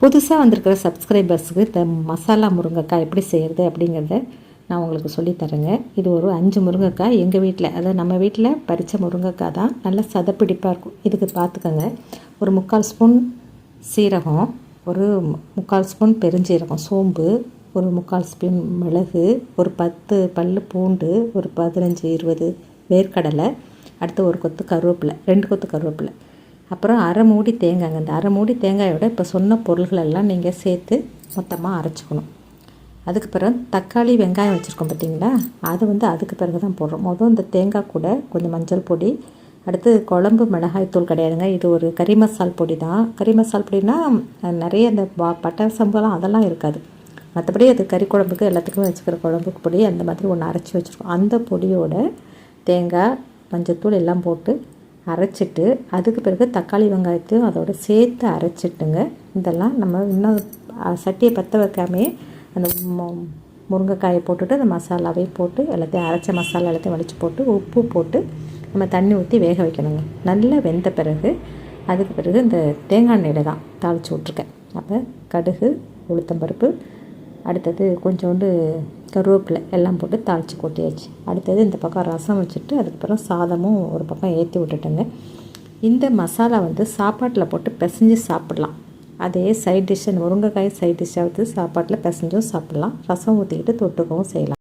புதுசாக வந்திருக்கிற சப்ஸ்கிரைபர்ஸுக்கு இந்த மசாலா முருங்கைக்காய் எப்படி செய்கிறது அப்படிங்கிறத நான் உங்களுக்கு சொல்லித்தரேங்க இது ஒரு அஞ்சு முருங்கைக்காய். எங்கள் வீட்டில் அதாவது நம்ம வீட்டில் பறித்த முருங்கைக்காய் தான் நல்லா சதப்பிடிப்பாக இருக்கும். இதுக்கு பார்த்துக்கோங்க ஒரு முக்கால் ஸ்பூன் சீரகம் ஒரு முக்கால் ஸ்பூன் பெருஞ்சீரகம் சோம்பு ஒரு முக்கால் ஸ்பூன் மிளகு ஒரு பத்து பல் பூண்டு ஒரு பதினஞ்சு இருபது வேர்க்கடலை அடுத்து ஒரு கொத்து கருவேப்பிலை ரெண்டு கொத்து கருவேப்பிலை. அப்புறம் அரை மூடி தேங்காய்ங்க. இந்த அரை மூடி தேங்காயோட இப்போ சொன்ன பொருள்கள் எல்லாம் நீங்கள் சேர்த்து மொத்தமாக அரைச்சிக்கணும். அதுக்கு பிறகு தக்காளி வெங்காயம் வச்சுருக்கோம் பார்த்தீங்களா அது வந்து அதுக்கு பிறகு தான் போடுறோம். மொதல் இந்த தேங்காய் கூட கொஞ்சம் மஞ்சள் பொடி அடுத்து குழம்பு மிளகாய் தூள் கிடையாதுங்க. இது ஒரு கறி மசால் பொடி தான் கறி மசால் பொடினா நிறைய இந்த பட்டை சம்பளம் அதெல்லாம் இருக்காது. மற்றபடி அது கறி குழம்புக்கு எல்லாத்துக்குமே வச்சுக்கிற குழம்புக்கு பொடி அந்த மாதிரி ஒன்று அரைச்சி வச்சுருக்கோம். அந்த பொடியோட தேங்காய் மஞ்சத்தூள் எல்லாம் போட்டு அரைச்சிட்டு அதுக்கு பிறகு தக்காளி வெங்காயத்தையும் அதோட சேர்த்து அரைச்சிட்டுங்க. இதெல்லாம் நம்ம இன்னும் சட்டியை பற்ற வைக்காமே அந்த முருங்கைக்காயை போட்டுட்டு அந்த மசாலாவையும் போட்டு எல்லாத்தையும் அரைச்ச மசாலா எல்லாத்தையும் வடித்து போட்டு உப்பு போட்டு நம்ம தண்ணி ஊற்றி வேக வைக்கணுங்க. நல்லா வெந்த பிறகு அதுக்கு பிறகு இந்த தேங்காய் எண்ணெயில் தான் தாளித்து விட்ருக்கேன் அப்போ கடுகு உளுத்தம்பருப்பு அடுத்தது கொஞ்சோண்டு கருவேப்பிலை எல்லாம் போட்டு தாளித்து கொட்டியாச்சு. அடுத்தது இந்த பக்கம் ரசம் வச்சுட்டு அதுக்கப்புறம் சாதமும் ஒரு பக்கம் ஏற்றி விட்டுட்டேங்க. இந்த மசாலா வந்து சாப்பாட்டில் போட்டு பிசைஞ்சு சாப்பிட்லாம். அதே சைட் டிஷ் முருங்கைக்காய் சைட் டிஷ்ஷாக வந்து சாப்பாட்டில் பிசைஞ்சும் சாப்பிட்லாம். ரசம் ஊற்றிக்கிட்டு தொட்டுக்கவும் செய்யலாம்.